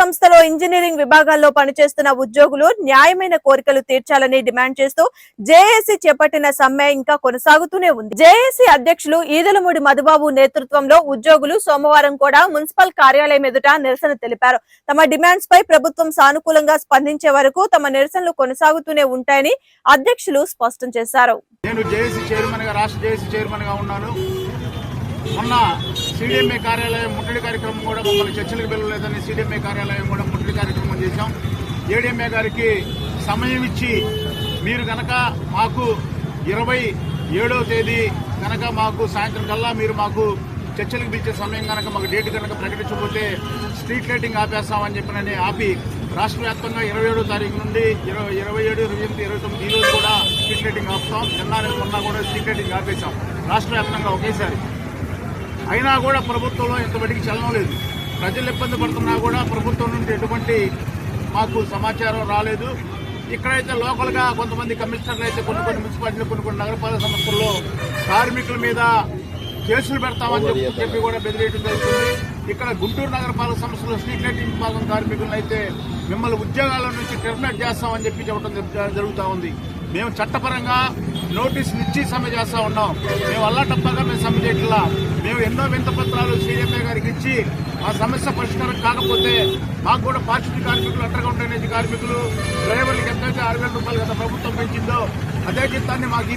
సంస్థలో ఇంజనీరింగ్ విభాగాల్లో పనిచేస్తున్న ఉద్యోగులు న్యాయమైన కోరికలు తీర్చాలని డిమాండ్ చేస్తూ జేఏసీ చేపట్టిన సమ్మె ఇంకా కొనసాగుతూనే ఉంది. జేఏసీ అధ్యక్షులు ఈదలమూడి మధుబాబు నేతృత్వంలో ఉద్యోగులు సోమవారం కూడా మున్సిపల్ కార్యాలయం ఎదుట నిరసన తెలిపారు. తమ డిమాండ్స్ పై ప్రభుత్వం సానుకూలంగా స్పందించే వరకు తమ నిరసనలు కొనసాగుతూనే ఉంటాయని అధ్యక్షులు స్పష్టం చేశారు. నేను చైర్మన్గా రాష్ట్ర చైర్మన్గా ఉన్నాను. మొన్న సిడిఎంఏ కార్యాలయం ముట్టడి కార్యక్రమం కూడా మమ్మల్ని చర్చలకు వెళ్ళలేదని సిడిఎంఏ కార్యాలయం కూడా ముట్టడి కార్యక్రమం చేశాం. ఏడిఎంఏ గారికి సమయం ఇచ్చి మీరు కనుక మాకు ఇరవై ఏడవ తేదీ కనుక మాకు సాయంత్రం కల్లా మీరు మాకు చర్చలకు పిలిచే సమయం కనుక మాకు డేట్ కనుక ప్రకటించకపోతే స్ట్రీట్ లైటింగ్ ఆపేస్తామని చెప్పినని ఆపి రాష్ట్ర వ్యాప్తంగా ఇరవై ఏడో తారీఖు నుండి ఇరవై ఇరవై ఏడు ఇరవై ఎనిమిది ఇరవై తొమ్మిది ఈ రోజు కూడా స్ట్రీట్ లైటింగ్ ఆపుతాం. ఎన్ఆర్ఎల్ ఉన్నా కూడా స్ట్రీట్ లైటింగ్ ఆపేశాం. రాష్ట్ర వ్యాప్తంగా ఒకేసారి. అయినా కూడా ప్రభుత్వంలో ఇంతవరకు చలనం లేదు. ప్రజలు ఇబ్బంది పడుతున్నా కూడా ప్రభుత్వం నుండి ఎటువంటి మాకు సమాచారం రాలేదు. ఇక్కడైతే లోకల్గా కొంతమంది కమిషనర్లు అయితే కొన్ని కొన్ని మున్సిపాలిటీలు కొన్ని కొన్ని నగరపాలక సంస్థల్లో కార్మికుల మీద కేసులు పెడతామని చెప్పి చెప్పి కూడా బెదిరేయడం జరుగుతుంది. ఇక్కడ గుంటూరు నగరపాలక సంస్థలో స్ట్రీట్ లైటింగ్ విభాగం కార్మికులను అయితే మిమ్మల్ని ఉద్యోగాల నుంచి టెర్మినేట్ చేస్తామని చెప్పి చెప్పడం జరు- జరుగుతా ఉంది. మేము చట్టపరంగా నోటీస్ ఇచ్చి సమ్మె చేస్తా ఉన్నాం. మేము అల్లా తప్పగా మేము సమ్మె చేయట్లా. మేము ఎన్నో వింత పత్రాలు సీఎంఏ గారికి ఇచ్చి ఆ సమస్య పరిష్కారం కాకపోతే మాకు కూడా పారిశుద్ధ్య కార్మికులు అండర్గ్రౌండ్ డ్రైనేజ్ కార్మికులు డ్రైవర్లకు ఎంతైతే ఆరు వేల రూపాయలు గత ప్రభుత్వం పెంచిందో అదే జీతాన్ని మాకు